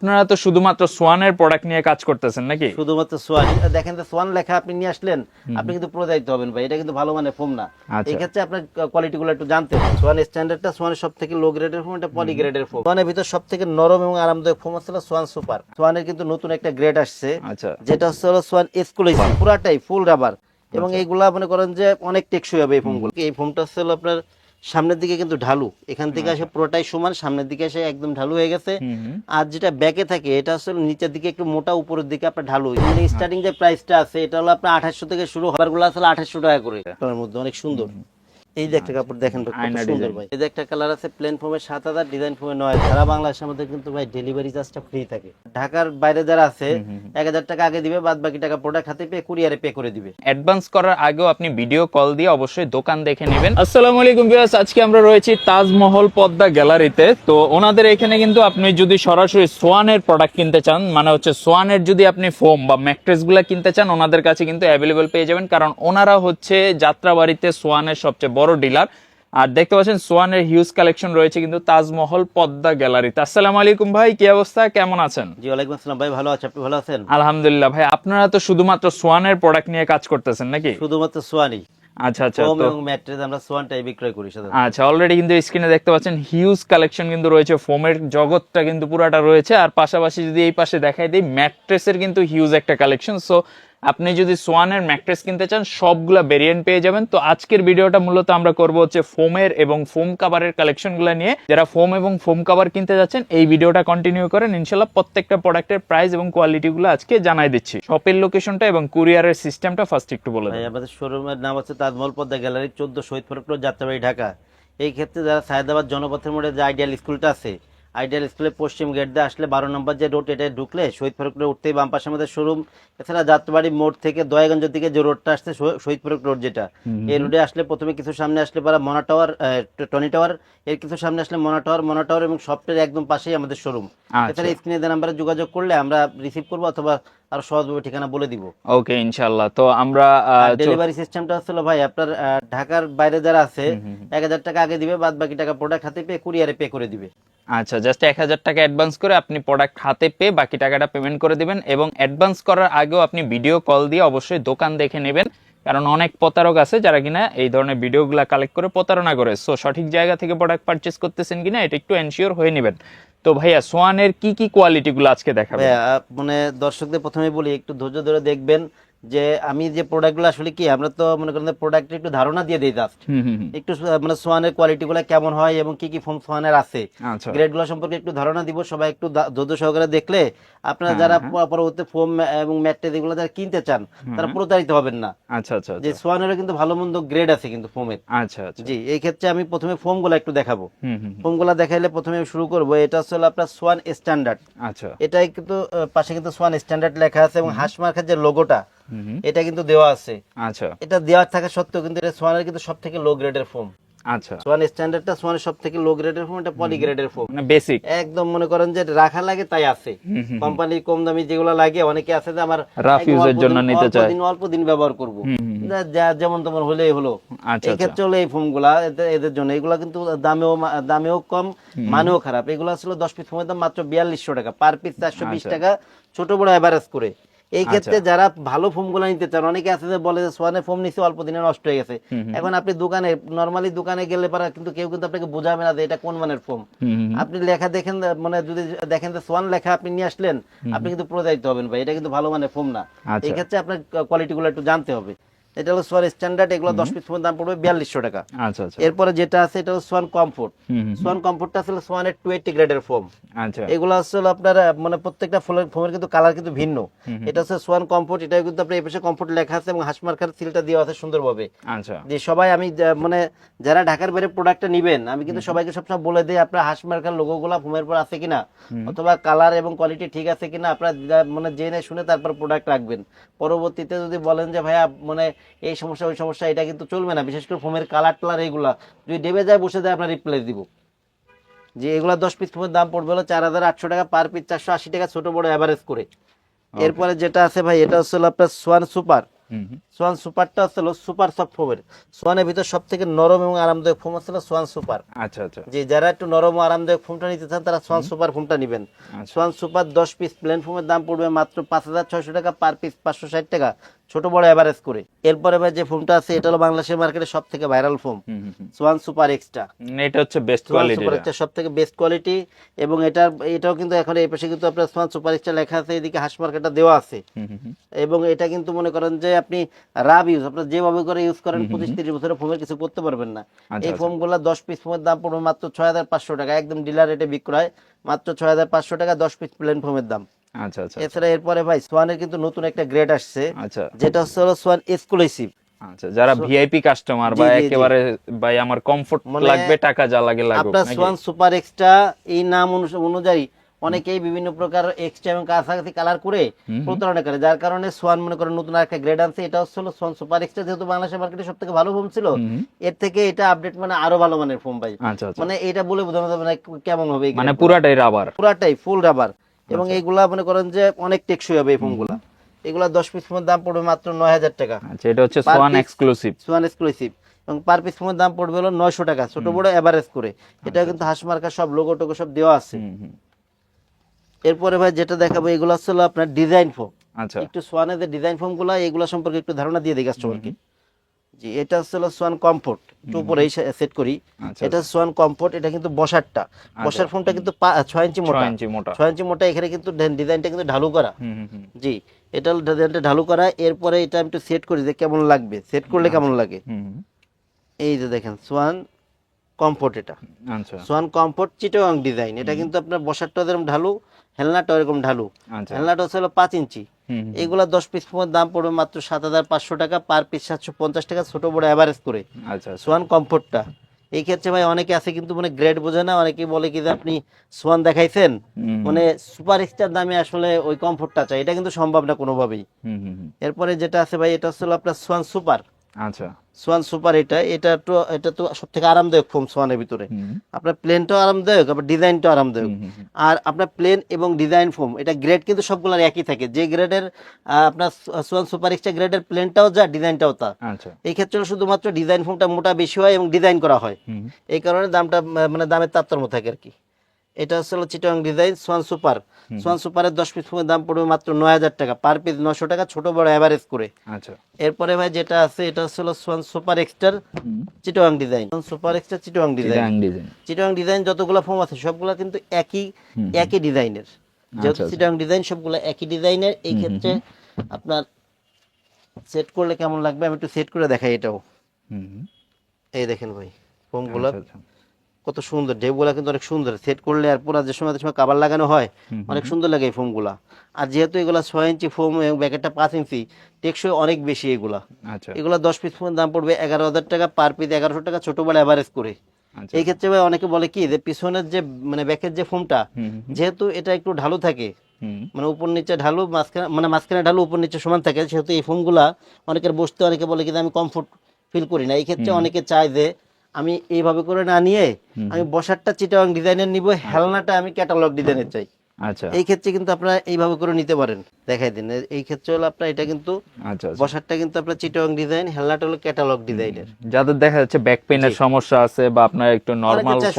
আপনারা তো শুধুমাত্র সোয়ানের প্রোডাক্ট নিয়ে কাজ করতেছেন নাকি? শুধুমাত্র সোয়ান। দেখেন যে সোয়ান লেখা আপনি নিয়ে আসলেন আপনি কিন্তু প্রতারিত হবেন ভাই এটা কিন্তু ভালো মানের ফোম না। আচ্ছা। এই ক্ষেত্রে আপনার কোয়ালিটি গুলো একটু জানতে হবে। সোয়ান স্ট্যান্ডার্ডটা সোয়ানের সব থেকে লো গ্রেডের ফোম এটা পলি গ্রেডের ফোম সোয়ানের ভিতর সব থেকে নরম এবং আরামদায়ক ফোম হচ্ছে সোয়ান সুপার। সোয়ানের কিন্তু নতুন একটা গ্রেড আসছে আচ্ছা। যেটা হচ্ছে হলো সোয়ান এক্সক্লুসিভ পুরাটাই ফুল রাবার এবং এইগুলা মনে করেন যে অনেক টেকসই হবে এই ফোমগুলো এই ফোমটা হচ্ছে আপনার সামনের দিকে কিন্তু ঢালু। এখান থেকে আসে পুরোটাই সমান সামনের দিকে এসে একদম ঢালু হয়ে গেছে। আর যেটা ব্যাকে থাকে এটা আসলে নিচের দিকে একটু মোটা উপরের দিকে আপনার ঢালু। মানে স্টার্টিং যে প্রাইসটা আছে এটা হলো আপনার আঠাশশো থেকে শুরু হবারগুলো আসলে আঠাশশো টাকা করে। মধ্যে অনেক সুন্দর। এই যে একটা কাপড় দেখেন ভাই, কত আয়না সুন্দর ভাই। এই যে একটা কালার আছে প্লেন ফোমের সাত হাজার ডিজাইন ফোমের নয় সারা বাংলাদেশের মধ্যে কিন্তু ভাই ডেলিভারি চার্জটা ফ্রি থাকে। ঢাকার বাইরে যারা আছে এক হাজার টাকা আগে দিবে বাদ বাকি টাকা প্রোডাক্ট হাতে পে কুরিয়ারে পে করে দিবে। অ্যাডভান্স করার আগেও আপনি ভিডিও কল দিয়ে অবশ্যই দোকান দেখে নেবেন। আসসালামু আলাইকুম ভিউয়ার্স আজকে আমরা রয়েছি তাজমহল পদ্মা গ্যালারিতে। তো ওনাদের এখানে কিন্তু আপনি যদি সরাসরি সোয়ানের প্রোডাক্ট কিনতে চান মানে হচ্ছে সোয়ানের যদি আপনি ফোম বা ম্যাট্রেসগুলা কিনতে চান ওনাদের কাছে কিন্তু অ্যাভেলেবল পেয়ে যাবেন। কারণ ওনারা হচ্ছে যাত্রাবাড়িতে সোয়ানের সবচেয়ে বড় ডিলার। আর দেখতে পাচ্ছেন সোয়ানের হিউজ কালেকশন রয়েছে কিন্তু তাজমহল পদ্মা গ্যালারিতে আসসালামু আলাইকুম ভাই কি অবস্থা? কেমন আছেন? জি ওয়ালাইকুম আসসালাম ভাই ভালো আছে। আপনি ভালো আছেন? আলহামদুলিল্লাহ ভাই আপনারা তো শুধুমাত্র সোয়ানের প্রোডাক্ট নিয়ে কাজ করতেছেন নাকি? শুধুমাত্র সোয়ানি আচ্ছা আচ্ছা ফোম এবং ম্যাট্রেস আমরা সোয়ানটাই বিক্রয় করি সাধারণত। আচ্ছা অলরেডি কিন্তু স্ক্রিনে দেখতে পাচ্ছেন হিউজ কালেকশন কিন্তু রয়েছে ফোমের জগৎটা কিন্তু পুরাটা রয়েছে। আর পাশাপাশি যদি এই পাশে দেখাই দিই ম্যাট্রেসের কিন্তু হিউজ একটা কালেকশন সো আপনি যদি সোয়ানের ম্যাট্রেস কিনতে চান সবগুলা ভেরিয়েন্ট পেয়ে যাবেন। তো আজকের ভিডিওটা মূলত আমরা করব হচ্ছে ফোমের এবং ফোম কাভারের কালেকশনগুলো নিয়ে। যারা ফোম এবং ফোম কাভার কিনতে যাচ্ছেন এই ভিডিওটা কন্টিনিউ করেন। ইনশাল্লাহ প্রত্যেকটা প্রোডাক্টের প্রাইস এবং কোয়ালিটিগুলো আজকে জানাই দিচ্ছি। শপের লোকেশনটা এবং কুরিয়ারের সিস্টেমটা ফার্স্ট একটু বলে দেন। আমাদের শোরুমের নাম হচ্ছে তাজমহল পদ্মা গ্যালারি চোদ্দ শহীদ যাত্রাবাড়ি ঢাকা। এই ক্ষেত্রে যারা সায়দাবাদ জনপথের মোড়ে যে আইডিয়াল স্কুলটা আছে আইডিয়াল স্কুলের পশ্চিম গেট দিয়ে আসলে বারো নম্বর যে রোড এটা ঢুকলে শহীদ ফারুক রোড উঠতেই বাম পাশে আমাদের শোরুম। এছাড়া যাত্রাবাড়ি মোড় থেকে দয়াগঞ্জের দিকে যে রোডটা আসছে শহীদ ফারুক রোড যেটা। এই রোডে আসলে প্রথমে কিছু সামনে আসলে পারা মনা টাওয়ার টনি টাওয়ার এর কিছু সামনে আসলে মনা টাওয়ার মনা টাওয়ার এবং সফটের একদম পাশেই আমাদের শোরুম আচ্ছা। এছাড়া স্ক্রিনে দেওয়া নাম্বারে যোগাযোগ করলে আমরা রিসিভ করব অথবা আরও সহজভাবে ঠিকানা বলে দিব। ওকে ইনশাল্লাহ তো আমরা ডেলিভারি সিস্টেমটা হচ্ছিল ভাই আপনার ঢাকার বাইরে যারা আছে এক হাজার টাকা আগে দিবে বাদ বাকি টাকা প্রোডাক্ট হাতে পে কুরিয়ারে পে করে দিবে। আচ্ছা জাস্ট এক হাজার টাকা অ্যাডভান্স করে আপনি প্রোডাক্ট হাতে পেয়ে বাকি টাকাটা পেমেন্ট করে দিবেন এবং অ্যাডভান্স করার আগেও আপনি ভিডিও কল দিয়ে অবশ্যই দোকান দেখে নেবেন। কারণ অনেক প্রতারক আছে যারা কিনা এই ধরনের ভিডিওগুলো কালেক্ট করে প্রতারণা করে। সো সঠিক জায়গা থেকে প্রোডাক্ট পারচেস করতেছেন কিনা এটা একটু এনশিওর হয়ে নেবেন। তো ভাইয়া, সোয়ানের কি কি কোয়ালিটিগুলো আজকে দেখাবেন? মানে দর্শকদের প্রথমে বলি, একটু ধৈর্য ধরে দেখবেন। যে আমি যে প্রোডাক্টগুলো আসলে কি আমরা তো মনে করেন প্রোডাক্টের একটু ধারণা দিয়ে দিই জাস্ট। একটু মানে সোয়ানের কোয়ালিটি গুলো কেমন হয় এবং কি কি ফোম সোয়ানের আছে। আচ্ছা। গ্রেডগুলো সম্পর্কে একটু ধারণা দিব সবাই একটু ধৈর্য সহকারে দেখলে আপনারা হ্যাঁ, যারা প- পরবর্তী ফোম এবং ম্যাট্রেস এগুলো যারা কিনতে চান তারা প্রতারিত হবেন না। আচ্ছা আচ্ছা যে আচ্ছা। সোয়ানেরও কিন্তু ভালো মন্দ গ্রেড আছে কিন্তু ফোমের আচ্ছা আচ্ছা। জি এই ক্ষেত্রে আমি প্রথমে ফোমগুলো একটু দেখাবো। হুম হুম হুম। ফোমগুলা দেখাইলে প্রথমে শুরু করব এটা হচ্ছে আপনার সোয়ান স্ট্যান্ডার্ড আচ্ছা। এটাই কিন্তু পাশে কিন্তু সোয়ান স্ট্যান্ডার্ড লেখা আছে এবং হাঁস মার্কের যে লোগোটা। এটা কিন্তু দেওয়া আছে। আচ্ছা। এটা দেওয়া থাকা সত্ত্বেও কিন্তু এটা সোয়ানের কিন্তু সব থেকে লো গ্রেডের ফোম আচ্ছা। সোয়ান স্ট্যান্ডার্ডটা সোয়ানের সব থেকে লো গ্রেডের ফোম এটা পলি গ্রেডের ফোম মানে বেসিক একদম মনে করেন যে রাখা লাগে তাই আছে। কোম্পানির কম দামি যেগুলো লাগে অনেকে আছে যে আমার এর অল্প জন্য নিতে। দিন অল্প দিন ব্যবহার করব। যেমন তোমার হলেই হলো। আচ্ছা এই ক্ষেত্রে হলো এই ফোমগুলা এদের- জন্য এগুলা কিন্তু দামেও দামেও কম মানেও খারাপ। এগুলো আসলে দশ পিস ফোমের দাম মাত্র বিয়াল্লিশশো টাকা। পার পিস চারশো বিশ আচ্ছা। টাকা ছোট বড় এভারেজ করে। এই ক্ষেত্রে যারা ভালো ফোমগুলা নিতে চান অনেকে আছে যে বলে যে সোয়ানের ফোম নিছে অল্প দিনে নষ্ট হয়ে গেছে। এখন আপনি দোকানে নর্মালি দোকানে গেলে পারা কিন্তু কেউ কিন্তু আপনাকে বোঝাবে না যে এটা কোন মানের ফোম। আপনি লেখা দেখেন মানে যদি দেখেন যে সোয়ান লেখা আপনি নিয়ে আসলেন আপনি কিন্তু প্রতারিত হবেন ভাই। এটা কিন্তু ভালো মানের ফোম না। আচ্ছা। এই ক্ষেত্রে আপনার কোয়ালিটি গুলো একটু জানতে হবে। এটা হলো সোয়ান স্ট্যান্ডার্ড এগুলো দশ পিস দাম পড়বে বিয়াল্লিশশো টাকা। আচ্ছা আচ্ছা। এরপরে যেটা আছে এটা হলো সোয়ান কমফোর্ট। সোয়ান কমফোর্টটা আসলে সোয়ানের টুয়েন্টি গ্রেডের ফোম আচ্ছা। এগুলো আসলে আপনার মানে প্রত্যেকটা ফোমের কিন্তু কালার কিন্তু ভিন্ন। এটা হচ্ছে সোয়ান কমফোর্ট এটা কিন্তু আপনার এই পাশে কমফোর্ট লেখা আছে এবং হাসমার্কার সিলটা দেওয়া আছে সুন্দরভাবে। আচ্ছা। যে সবাই আমি মানে যারা ঢাকার বাইরে প্রোডাক্টটা নিবেন আমি কিন্তু সবাইকে সবসময় বলে দিই আপনার হাঁস মার্কার লোগোগুলো ফোমের পর আছে কিনা? অথবা কালার এবং কোয়ালিটি ঠিক আছে কিনা? আপনার মানে জেনে শুনে তারপর প্রোডাক্ট রাখবেন। পরবর্তীতে যদি বলেন যে ভাইয়া মানে এই সমস্যা ওই সমস্যা এটা কিন্তু চলবে না। বিশেষ করে ফোমের কালার টালার এইগুলা যদি ডেবে যায় বসে যায় আপনার রিপ্লেস দিব। যে এগুলা দশ পিস ফোমের দাম পড়বে হলো চার হাজার আটশো টাকা পার পিস চারশো আশি টাকা ছোট বড় অ্যাভারেজ করে। এরপরে যেটা আছে ভাই এটা হচ্ছে আপনার সোয়ান সুপার। সোয়ান সুপারটা হচ্ছে সুপার সফট ফোমের। সোয়ানের ভিতর সব থেকে নরম এবং আরামদায়ক ফোম হচ্ছে সোয়ান সুপার। আচ্ছা আচ্ছা। যে যারা একটু নরম ও আরামদায়ক ফোমটা নিতে চান তারা সোয়ান সুপার ফোমটা নেবেন। আচ্ছা। সোয়ান সুপার দশ পিস প্লেন ফোমের দাম পড়বে মাত্র পাঁচ হাজার ছয়শো টাকা পার পিস পাঁচশো ষাট টাকা। ছোট বড় অ্যাভারেজ করে। এরপরে ভাই যে ফোমটা আছে এটা হলো বাংলাদেশের মার্কেটে সব থেকে viral foam. Swan super extra. এটা হচ্ছে বেস্ট কোয়ালিটি সুপার এক্সট্রা সব থেকে বেস্ট কোয়ালিটি এবং এটার এটাও কিন্তু এখন এই পাশে কিন্তু আপনার সোয়ান সুপার এক্সট্রা লেখা আছে এদিকে হাঁস মার্কেটটা দেওয়া আছে। এবং এটা কিন্তু মনে করেন যে আপনি রাব ইউজ আপনার যেভাবে করে ইউজ করেন পঁচিশ তিরিশ বছরের ফোমের কিছু করতে পারবেন না। আচ্ছা, এই আচ্ছা। ফোমগুলো দশ পিস ফোমের দাম পড়বে মাত্র ছয় হাজার পাঁচশো টাকা একদম ডিলার রেটে বিক্রয় মাত্র ছয় হাজার পাঁচশো টাকা দশ পিস প্লেন ফোমের দাম। আচ্ছা আচ্ছা এছাড়া এরপরে ভাই সোয়ানের কিন্তু নতুন একটা গ্রেড আসছে। আচ্ছা। যেটা হচ্ছে হলো সোয়ান এক্সক্লুসিভ আচ্ছা যারা ভিআইপি কাস্টমার বা। একেবারে ভাই আমার কমফোর্ট মানে লাগবে টাকা যা লাগে লাগুক আপনার সোয়ান সুপার এক্সট্রা এই নাম অনুযায়ী অনেকেই বিভিন্ন প্রকার এক্সট্রা এবং কাছাকাছি কালার করে প্রতারণা করে যার কারণে সোয়ান মনে করেন নতুন একটা গ্রেড আনছে এটা হচ্ছে হলো সোয়ান সুপার এক্সট্রা যেহেতু বাংলাদেশের মার্কেটে সব থেকে ভালো ফোন ছিল এর থেকে এটা আপডেট মানে আরও ভালো মানের ফোন ভাই আচ্ছা আচ্ছা। মানে এটা বলে বোঝানো যাবে না কেমন হবে মানে পুরাটাই রাবার পুরাটাই ফুল রাবার এবং আচ্ছা। এইগুলা মনে করেন যে অনেক টেকসই হবে এই ফোনগুলা এগুলা দশ পিস ফোনের দাম পড়বে মাত্র নয় হাজার টাকা। আচ্ছা এটা হচ্ছে সোয়ান এক্সক্লুসিভ সোয়ান এক্সক্লুসিভ এবং পার পিস ফোনের দাম পড়বে হলো নয়শো টাকা ছোট বড় এভারেজ করে। এটা কিন্তু হাঁস মার্কা সব লোগো টোগো সব দেওয়া আছে। এরপরে ভাই যেটা দেখাবো এগুলো হলো আপনার ডিজাইন ফোম আচ্ছা। একটু সোয়ানের ডিজাইন ফোমগুলো এগুলো সম্পর্কে একটু ধারণা দিয়ে দিই কাস্টমারকে জি এটা হলো সোয়ান কমফোর্ট একটু উপরে সেট করি। আচ্ছা। এটা সোয়ান কমফোর্ট এটা কিন্তু বসারটা। বসার ফোনটা কিন্তু ছয় ইঞ্চি মোটা। ইঞ্চি মোটা। ছয় ইঞ্চি মোটা এখানে কিন্তু ডিজাইনটা কিন্তু ঢালু করা। হুম হুম হুম। জি। এটা ডিজাইনটা ঢালু করা। এরপরে এটা আমি একটু সেট করি যে কেমন লাগবে। সেট করলে কেমন লাগে। এই যে দেখেন সোয়ান কমফোর্ট এটা। আচ্ছা। সোয়ান কমফোর্ট চিটোয়াং ডিজাইন এটা কিন্তু আপনার বসারটা ঢালু হেলনাটা এরকম ঢালু। আচ্ছা। হেলনাটা হচ্ছে হলো পাঁচ ইঞ্চি। এগুলা দশ পিস দাম পড়বে মাত্র সাত হাজার পাঁচশো টাকা পার পিস সাতশো পঞ্চাশ টাকা ছোট বড় অ্যাভারেজ করে। আচ্ছা আচ্ছা। সোয়ান কমফোর্টটা। এই ক্ষেত্রে ভাই অনেকে আছে কিন্তু মানে গ্রেড বোঝে না অনেকে বলে কি যে আপনি সোয়ান দেখাইছেন। মানে সুপার স্টার দামে আসলে ওই কমফোর্টটা চাই এটা কিন্তু সম্ভব না কোনোভাবেই। এরপরে যেটা আছে ভাই এটা হচ্ছে আপনার সোয়ান সুপার আচ্ছা। সোয়ান সুপার এটা এটা তো এটা তো সব থেকে আরামদায়ক ফোম সোয়ানের ভিতরে। আপনার প্লেনটাও আরামদায়ক আবার ডিজাইনটাও আরামদায়ক। আর আপনার প্লেন এবং ডিজাইন ফোম এটা গ্রেড কিন্তু সবগুলোর একই থাকে। যে গ্রেডের আপনার সোয়ান সুপার এক্সট্রা গ্রেডের প্লেনটাও যা ডিজাইনটাও তা। আচ্ছা। এই ক্ষেত্রে শুধুমাত্র ডিজাইন ফোমটা মোটা বেশি হয় এবং ডিজাইন করা হয়। এই কারণে দামটা মানে দামের তারতম্য থাকে আর কি। এটা হচ্ছে হলো চিটং ডিজাইন সোয়ান সুপার সোয়ান সুপারের দশ পিস দাম পড়বে মাত্র নয় হাজার টাকা। পার পিস নশো টাকা ছোট বড় অ্যাভারেজ করে। আচ্ছা। এরপরে ভাই যেটা আছে এটা হলো সোয়ান সুপার এক্সটার। চিটোয়াং ডিজাইন সুপার এক্সটার চিটোয়াং ডিজাইন চিটাং ডিজাইন যতগুলো ফোম আছে সবগুলো কিন্তু একই একই ডিজাইনের যেহেতু আচ্ছা। চিটোয়াং ডিজাইন সবগুলো একই ডিজাইনের এই ক্ষেত্রে আপনার সেট করলে কেমন লাগবে? আমি একটু সেট করে দেখাই এটাও। এই দেখেন ভাই ফোমগুলো আচ্ছা, আচ্ছা। কত সুন্দর। ডেপগুলা কিন্তু অনেক সুন্দর। সেট করলে আর পুরো যে সময় সময় কাবার লাগানো হয় অনেক সুন্দর লাগে এই ফোমগুলা। আর যেহেতু এগুলা ছয় ইঞ্চি ফোম এবং ব্যাকেটটা পাঁচ ইঞ্চি টেকসই অনেক বেশি এগুলা। আচ্ছা। এগুলা দশ পিস ফোনের দাম পড়বে এগারো হাজার টাকা পার পিস এগারোশো টাকা ছোট বড় অ্যাভারেজ করে। আচ্ছা। এই ক্ষেত্রে ভাই অনেকে বলে কি যে পিছনের যে মানে ব্যাকের যে ফোমটা যেহেতু এটা একটু ঢালু থাকে। মানে উপর নিচে ঢালু মাঝখানে মানে মাঝখানে ঢালু উপর নিচে সমান থাকে সেহেতু এই ফোমগুলা অনেকের বসতে অনেকে বলে কি আমি কমফোর্ট ফিল করি না। এই ক্ষেত্রে অনেকে চায় যে আমি এইভাবে করে না নিয়ে আমি বসারটা চিটাং ডিজাইনের নিব হেলনাটা আমি ক্যাটালগ ডিজাইনের চাই। আচ্ছা। এই ক্ষেত্রে কিন্তু আপনারা এইভাবে করে নিতে পারেন। দেখাই দিন এই ক্ষেত্রে হলো আপনার এটা কিন্তু আচ্ছা আচ্ছা। বসারটা কিন্তু আপনার চিটাং ডিজাইন হেলনাটা হলো ক্যাটালগ ডিজাইনের যাদের দেখা যাচ্ছে ব্যাক পেইনের সমস্যা আছে বা আপনার একটু নরমাল যে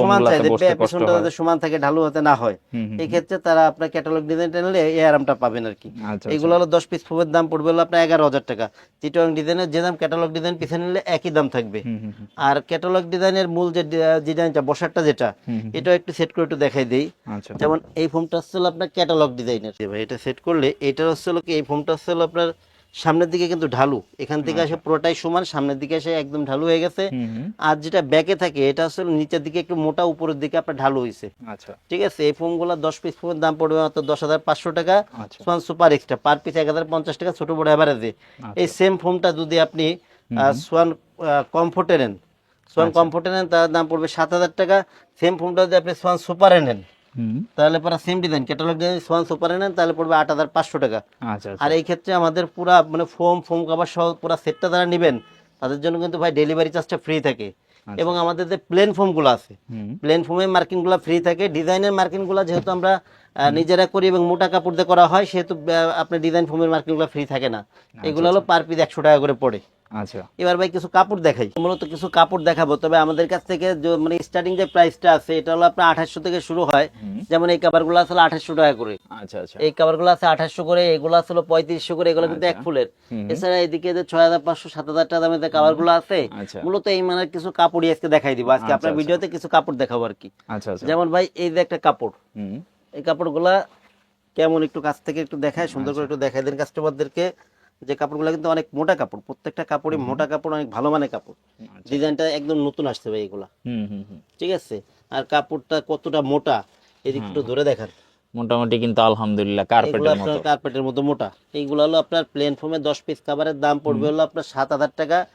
বসতে কষ্ট হয়। যাতে সমান থাকে ঢালু হতে না হয়। এই ক্ষেত্রে তারা আপনার ক্যাটালগ ডিজাইনটা নিলে এই আরামটা পাবেন আর কি। আচ্ছা এগুলো হলো দশ পিস ফোমের দাম পড়বে হলো আপনার এগারো হাজার টাকা। চিটং ডিজাইনের যে দাম ক্যাটালগ ডিজাইন পিছনে নিলে একই দাম থাকবে। আর ক্যাটালগ ডিজাইনের মূল যে ডিজাইনটা বসারটা যেটা। এটাও একটু সেট করে একটু দেখাই দেই। যেমন এই ফোমটা হচ্ছে আপনার ক্যাটালগ ডিজাইনের ভাই এটা সেট করলে এটা হচ্ছে কি এই ফোমটা হচ্ছে আপনার সামনের দিকে কিন্তু ঢালু। এখান থেকে আসে পুরোটাই সমান সামনের দিকে এসে একদম ঢালু হয়ে গেছে। আর যেটা ব্যাকে থাকে এটা হচ্ছে নিচের দিকে একটু মোটা উপরের দিকে আপনার ঢালু হয়েছে আচ্ছা। ঠিক আছে? এই ফোমগুলো দশ পিস ফোমের দাম পড়বে মাত্র দশ হাজার পাঁচশো টাকা। আচ্ছা। Swan super extra per piece এক হাজার পঞ্চাশ টাকা ছোট বড় অ্যাভারেজে এই সেম ফোমটা যদি আপনি সোয়ান কমফোর্টে নেন। সোয়ান আচ্ছা। কমফোর্টে নেন তার দাম পড়বে সাত হাজার টাকা। সেম ফোমটা যদি আপনি সোয়ান সুপারে নেন। তাহলে পরে same design catalogue design swan সুপারে নেন তাহলে পড়বে আট হাজার পাঁচশো টাকা। আচ্ছা আচ্ছা। আর এই ক্ষেত্রে আমাদের পুরা মানে ফোম ফোম কাভার সহ পুরা সেটটা যারা নেবেন তাদের জন্য কিন্তু ভাই ডেলিভারি চার্জটা ফ্রি থাকে। এবং আমাদের যে প্লেন ফোমগুলো আছে প্লেন ফোমের মার্কিংগুলো ফ্রি থাকে। ডিজাইনের মার্কিংগুলো যেহেতু আমরা নিজেরা করি এবং মোটা কাপড় দিয়ে করা হয় সেহেতু আপনার ডিজাইন ফোমের মার্কিংগুলো ফ্রি থাকে না। এগুলো হলো পার পিস একশো টাকা করে পড়ে। আচ্ছা। এবার ভাই কিছু কাপড় দেখাই। মূলত কিছু কাপড় দেখাবো তবে আমাদের কাছ থেকে মানে স্টার্টিং যে প্রাইসটা আছে এটা হলো আপনার আঠাশশো থেকে শুরু হয়। যেমন এই কাপড়গুলো আসলে আঠাশশো টাকা করে। আচ্ছা আচ্ছা। এই কাপড়গুলো আছে আঠাশশো করে এগুলো আসলে পঁয়ত্রিশশো করে এগুলো কিন্তু এক ফুলের। এছাড়া এদিকে যে ছয় হাজার পাঁচশো সাত হাজার টাকা দামের যে কাপড়গুলো আছে মূলত এই মানের কিছু কাপড়ই আজকে দেখাই দিব। আজকে আপনার ভিডিওতে কিছু কাপড় দেখাবো আর কি। আচ্ছা যেমন ভাই এই যে একটা কাপড়। এই কাপড়গুলা কেমন একটু কাছ থেকে একটু দেখায় সুন্দর করে একটু দেখাই দেন কাস্টমারদেরকে যে কাপড়গুলো কিন্তু অনেক মোটা কাপড় প্রত্যেকটা কাপড়ে মোটা কাপড় অনেক ভালো মানের কাপড়। ডিজাইনটা একদম নতুন আসতে হবে এগুলা। হুম হুম হুম। ঠিক আছে? আর কাপড়টা কতটা মোটা এদিক একটু ধরে দেখান। মোটামুটি কিন্তু আলহামদুলিল্লাহ কার্পেটের মতো। আপনার কার্পেটের মতো মোটা। এইগুলো হলো আপনার প্লেন ফোমে দশ পিস কাভারের দাম পড়বে হলো আপনার সাত হাজার টাকা।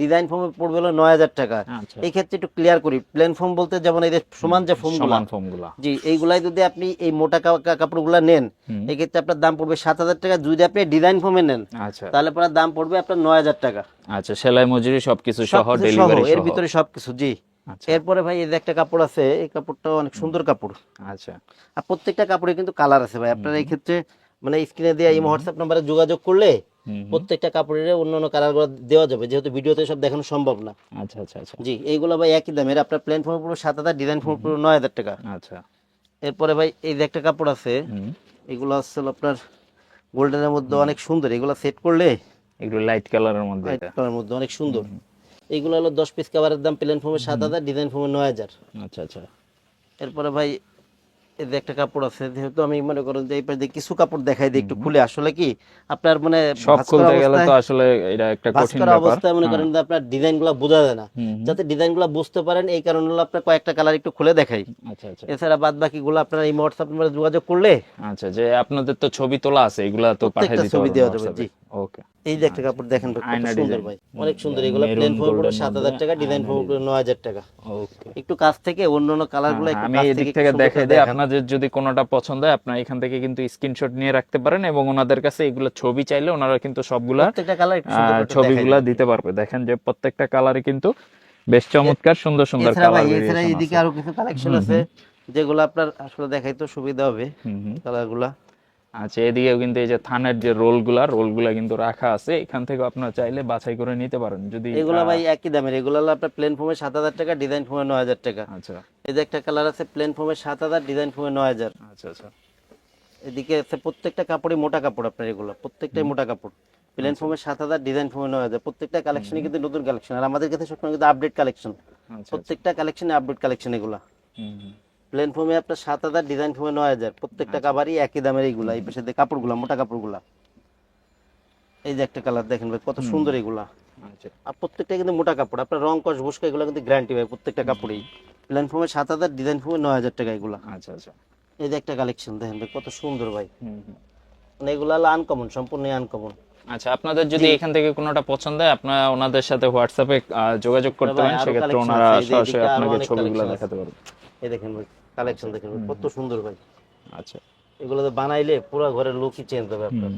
ডিজাইন ফোমে পড়বে হলো নয় হাজার টাকা। আচ্ছা। এই ক্ষেত্রে একটু ক্লিয়ার করি। প্লেন ফোম বলতে যেমন এই যে সমান যে ফোম জি এইগুলাই যদি আপনি এই মোটা কাপড়গুলো নেন এই ক্ষেত্রে আপনার দাম পড়বে সাত হাজার টাকা। যদি আপনি ডিজাইন ফোমে নেন আচ্ছা। তাহলে পরে দাম পড়বে আপনার নয় হাজার টাকা। আচ্ছা সেলাই মজুরি সবকিছু সহ সবকিছু সহ, ডেলিভারি এর ভিতরে সবকিছু জি। আচ্ছা। এরপরে ভাই এই যে একটা কাপড় আছে এই কাপড়টা অনেক সুন্দর কাপড়। আচ্ছা। আর প্রত্যেকটা কাপড়ে কিন্তু কালার আছে ভাই। আপনার এই ক্ষেত্রে মানে স্ক্রিনে দেওয়া এই হোয়াটসঅ্যাপ নাম্বারে যোগাযোগ করলে। প্রত্যেকটা কাপড়ের অন্য অন্য কালারগুলো দেওয়া যাবে যেহেতু ভিডিওতে সব দেখানো সম্ভব না। আচ্ছা আচ্ছা আচ্ছা। জি এইগুলো ভাই একই দামের। আপনার প্লেন ফর্ম পুরো সাত হাজার ডিজাইন ফর্ম পুরো নয় হাজার টাকা। আচ্ছা। এরপরে ভাই এই যে একটা কাপড় আছে এগুলো হচ্ছে আপনার গোল্ডেনের মধ্যে অনেক সুন্দর। এগুলো সেট করলে এগুলো লাইট কালারের মধ্যে এটা। কালারের মধ্যে অনেক সুন্দর। এগুলো হলো দশ পিস কাভারের দাম প্লেন ফর্মের সাত হাজার ডিজাইন ফর্মের নয় হাজার। আচ্ছা আচ্ছা। এরপরে ভাই যে একটা কাপড় আছে যেহেতু আমি মনে করেন যে এই পাশে কিছু কাপড় দেখাই দিই একটু খুলে আসলে কি আপনার মানে সব খুলতে গেলে তো আসলে এটা একটা কঠিন ব্যাপার। অবস্থায় মনে করেন যে আপনার ডিজাইনগুলা বোঝা যায় না। যাতে ডিজাইনগুলা বুঝতে পারেন এই কারণে হলো আপনার কয়েকটা কালার একটু খুলে দেখাই। আচ্ছা আচ্ছা। এছাড়া বাদ বাকি গুলো আপনার এই হোয়াটসঅ্যাপ নাম্বারে যোগাযোগ করলে আচ্ছা যে আপনাদের তো ছবি তোলা আছে এগুলা তো পাঠিয়ে দিতে ছবি দেওয়া যাবে, জি। ওকে এই যে একটা কাপড় দেখেন সুন্দর ভাই। অনেক সুন্দর এগুলো প্লেন পুরো সাত হাজার টাকা ডিজাইন পুরো নয় হাজার টাকা। ওকে একটু কাছ থেকে অন্য অন্য কালারগুলো আমি এদিক থেকে দিই আপনাদের যদি কোনোটা পছন্দ হয় আপনারা এখান থেকে কিন্তু স্ক্রিনশট নিয়ে রাখতে পারেন এবং ওনাদের কাছে এগুলো ছবি চাইলে ওনারা কিন্তু সবগুলা ছবিগুলা দিতে পারবে। দেখেন যে প্রত্যেকটা কালারে কিন্তু বেশ চমৎকার সুন্দর সুন্দর কালার এছাড়া এদিকে আরও কিছু কালেকশন আছে যেগুলো আপনার আসলে দেখাই তো সুবিধা হবে কালারগুলা আচ্ছা এদিকেও কিন্তু এই যে থানের যে রোলগুলা রোলগুলা কিন্তু রাখা আছে। এখান থেকে আপনারা চাইলে বাছাই করে নিতে পারেন। যদি এগুলা ভাই একই দামের। এগুলো আপনার প্লেন ফর্মে সাত হাজার টাকা ডিজাইন ফর্মে নয় হাজার টাকা। আচ্ছা। এই যে একটা কালার আছে প্লেন ফর্মে সাত হাজার ডিজাইন ফর্মে নয় হাজার। আচ্ছা আচ্ছা। এদিকে আছে প্রত্যেকটা কাপড়ই মোটা কাপড় আপনার এগুলো। প্রত্যেকটাই মোটা কাপড়। প্লেন ফর্মে সাত হাজার ডিজাইন ফর্মে নয় হাজার। প্রত্যেকটা কালেকশনই কিন্তু নতুন কালেকশন আর আমাদের কাছে সবসময় কিন্তু আপডেট কালেকশন আচ্ছা প্রত্যেকটা কালেকশনে আপডেট কালেকশন এগুলা। প্লেন ফর্মে আপনার সাত হাজার ডিজাইন ফর্মে নয় হাজার। প্রত্যেকটা কাভারই একই দামের এইগুলা এই পাশে কাপড়গুলা মোটা কাপড়গুলা। এই যে একটা কালার দেখেন ভাই কত সুন্দর এগুলা। আচ্ছা। আর প্রত্যেকটা কিন্তু মোটা কাপড় আপনার রং কস বসকা এগুলো কিন্তু গ্যারান্টি ভাই প্রত্যেকটা কাপড়েই। প্লেন ফর্মে সাত হাজার ডিজাইন ফর্মে নয় হাজার টাকা এগুলা। আচ্ছা আচ্ছা। এই যে একটা কালেকশন দেখেন ভাই কত সুন্দর ভাই। মানে এগুলো হলো আনকমন সম্পূর্ণ আনকমন আচ্ছা আপনাদের যদি এখান থেকে কোনোটা পছন্দ হয় আপনারা ওনাদের সাথে হোয়াটসঅ্যাপে যোগাযোগ করতে পারেন সেক্ষেত্রে ওনারা সরাসরি আপনাকে ছবিগুলো দেখাতে পারবেন এই দেখেন ভাই। কালেকশন দেখেন কত সুন্দর ভাই। আচ্ছা। এগুলো তো বানাইলে পুরো ঘরের লুকই চেঞ্জ হবে আপনার।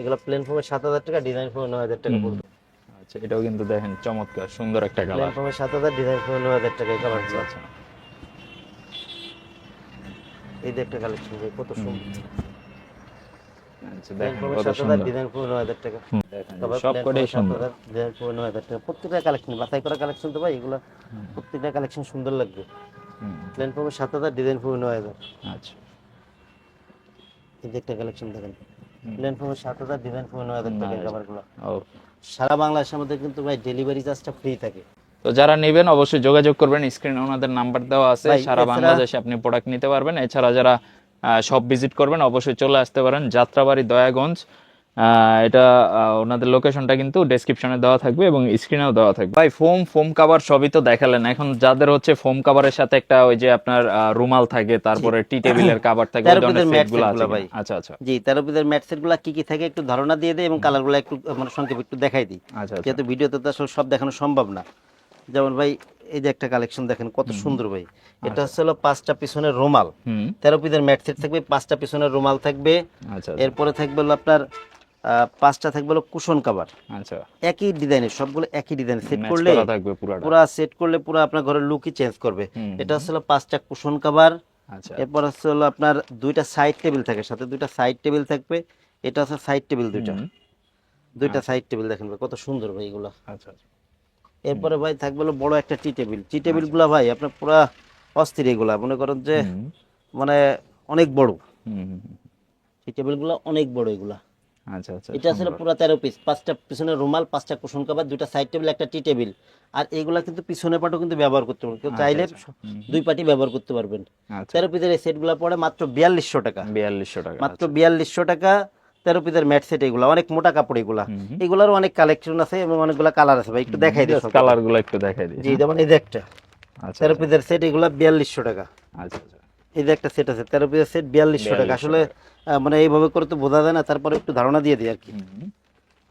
এগুলো প্লেন ফর্মে সাত হাজার টাকা ডিজাইন ফর্মে নয় হাজার টাকা পড়বে আচ্ছা এটাও কিন্তু দেখেন চমৎকার সুন্দর একটা কালার প্লেন ফর্মে সাত হাজার ডিজাইন ফর্মে নয় হাজার টাকা কালার আচ্ছা এই যে একটা কালেকশন ভাই কত সুন্দর। আচ্ছা প্রত্যেকটা কালেকশন বাছাই করা কালেকশন তো ভাই এগুলো প্রত্যেকটা কালেকশন সুন্দর লাগবে। প্লেন সাত হাজার ডিজাইন নয় হাজার। আচ্ছা। এই যে একটা কালেকশন দেখেন। ফর্মে সাত হাজার ডিজাইন নয় হাজার টাকা কাভারগুলো সারা বাংলাদেশের মধ্যে কিন্তু ভাই ডেলিভারি চার্জটা ফ্রি থাকে। তো যারা নেবেন অবশ্যই যোগাযোগ করবেন। স্ক্রিনে ওনাদের নাম্বার দেওয়া আছে। সারা বাংলাদেশে আপনি প্রোডাক্ট নিতে পারবেন। এছাড়া যারা সব ভিজিট করবেন অবশ্যই চলে আসতে পারেন। যাত্রাবাড়ি দয়াগঞ্জ এটা ওনাদের লোকেশনটা কিন্তু ডেসক্রিপশনে দেওয়া থাকবে এবং স্ক্রিনেও দেওয়া থাকবে। ভাই ফোম ফোম কাভার সবই তো দেখালেন। এখন যাদের হচ্ছে ফোম কাভারের সাথে একটা ওই যে আপনার রুমাল থাকে তারপরে টি টেবিলের কাভার থাকে ওই ধরনের সেটগুলো আছে ভাই। আচ্ছা আচ্ছা। জি তেরো পিসের ম্যাট সেটগুলা কি কি থাকে একটু ধারণা দিয়ে দেয় এবং কালারগুলো একটু মানে সংক্ষেপে একটু দেখাই দিই। আচ্ছা আচ্ছা। যেহেতু ভিডিওতে তো আসলে সব দেখানো সম্ভব না। যেমন ভাই এই যে একটা কালেকশন দেখেন কত সুন্দর ভাই। এটা হচ্ছে হলো পাঁচটা পিছনের রুমাল। হুম। তেরো পিসের ম্যাট সেট থাকবে পাঁচটা পিছনের রুমাল থাকবে। আচ্ছা আচ্ছা। এরপরে থাকবে হলো আপনার পাঁচটা থাকবে হলো কুশন কাভার আচ্ছা। একই ডিজাইনের সবগুলো একই ডিজাইন সেট করলে পুরা সেট করলে পুরো আপনার ঘরের লুকই চেঞ্জ করবে। এটা হচ্ছে হলো পাঁচটা কুশন কাভার আচ্ছা। এরপর হচ্ছে হলো আপনার দুইটা সাইড টেবিল থাকে সাথে দুইটা সাইড টেবিল থাকবে। এটা হচ্ছে সাইড টেবিল দুইটা। দুইটা সাইড টেবিল দেখেন ভাই কত সুন্দর ভাই এগুলো। আচ্ছা আচ্ছা। এরপরে ভাই থাকবে হলো বড় একটা টি টেবিল টি টেবিলগুলা ভাই আপনার পুরা অস্থির এগুলা। মনে করেন যে মানে অনেক বড়। টি টেবিলগুলা অনেক বড় এগুলা। আচ্ছা আচ্ছা এটা আসলে পুরো তেরো পিস পাঁচটা পিছনে রুমাল পাঁচটা কুশন কাভার দুইটা সাইড টেবিল একটা টি টেবিল আর এগুলা কিন্তু পিছনে পাটও কিন্তু ব্যবহার করতে পারবেন। কেউ চাইলে দুই পাটি ব্যবহার করতে পারবেন। আচ্ছা। তেরো পিসের এই সেটগুলো পড়ে মাত্র বিয়াল্লিশশো টাকা। বিয়াল্লিশশো টাকা মাত্র বিয়াল্লিশশো টাকা তেরো পিসের ম্যাট সেট এগুলা। অনেক মোটা কাপড় এগুলা। এগুলার অনেক কালেকশন আছে এবং অনেকগুলা কালার আছে ভাই একটু দেখাই দিই সব। কালারগুলো একটু দেখাই দিই। জি যেমন এই যে একটা। আচ্ছা তেরো পিসের সেট এগুলা বিয়াল্লিশশো টাকা। আচ্ছা আচ্ছা। এই যে একটা সেট আছে তেরো পিসের সেট বিয়াল্লিশশো টাকা। আসলে মানে এইভাবে করে তো বোঝা যায় না তারপরে একটু ধারণা দিয়ে দিই আর কি।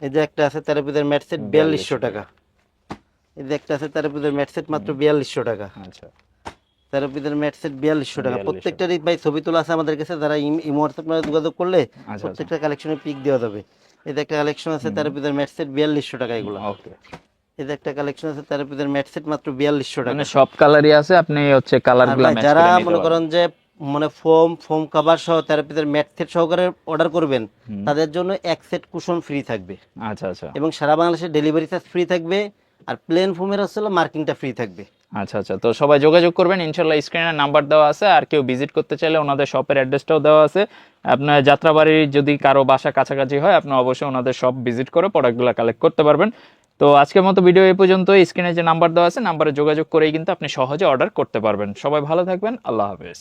এই যে একটা আছে তেরো পিসের ম্যাট সেট বিয়াল্লিশশো টাকা। এই যে একটা আছে তেরো পিসের ম্যাট সেট মাত্র বিয়াল্লিশশো টাকা। আচ্ছা। তেরো পিসের ম্যাট সেট বিয়াল্লিশশো টাকা। 4200 প্রত্যেকটারই ভাই ছবি তোলা আছে আমাদের কাছে যারা ইম- হোয়াটসঅ্যাপ যোগাযোগ করলে আচ্ছা প্রত্যেকটা কালেকশনের পিক দেওয়া যাবে। এই যে একটা কালেকশন আছে তেরো পিসের ম্যাট সেট বিয়াল্লিশশো টাকা এগুলো। ওকে। এই যে একটা কালেকশন আছে তেরো ম্যাট সেট মাত্র বিয়াল্লিশশো টাকা। মানে সব কালারই আছে আপনি হচ্ছে যারা মনে করেন যে মানে ফোম ফোম কভার সহ থেরাপিদের ম্যাট সেট সহকারে অর্ডার করবেন তাদের জন্য এক সেট কুশন ফ্রি থাকবে। আচ্ছা আচ্ছা। এবং সারা বাংলাদেশে ডেলিভারি চার্জ ফ্রি থাকবে আর প্লেন ফোমের আসলে মার্কিংটা ফ্রি থাকবে। আচ্ছা আচ্ছা। তো সবাই যোগাযোগ করবেন। ইনশাল্লাহ স্ক্রিনের নাম্বার দেওয়া আছে। আর কেউ ভিজিট করতে চাইলে ওনাদের শপের অ্যাড্রেসটাও দেওয়া আছে। আপনার যাত্রাবাড়ির যদি কারও বাসা কাছাকাছি হয়, আপনি অবশ্যই ওনাদের শপ ভিজিট করে প্রোডাক্টগুলো কালেক্ট করতে পারবেন। তো আজকের মতো ভিডিও এ পর্যন্ত স্ক্রিনে যে নাম্বার দেওয়া আছে, নাম্বারে যোগাযোগ করেই কিন্তু আপনি সহজে অর্ডার করতে পারবেন। সবাই ভালো থাকবেন। আল্লাহ হাফেজ।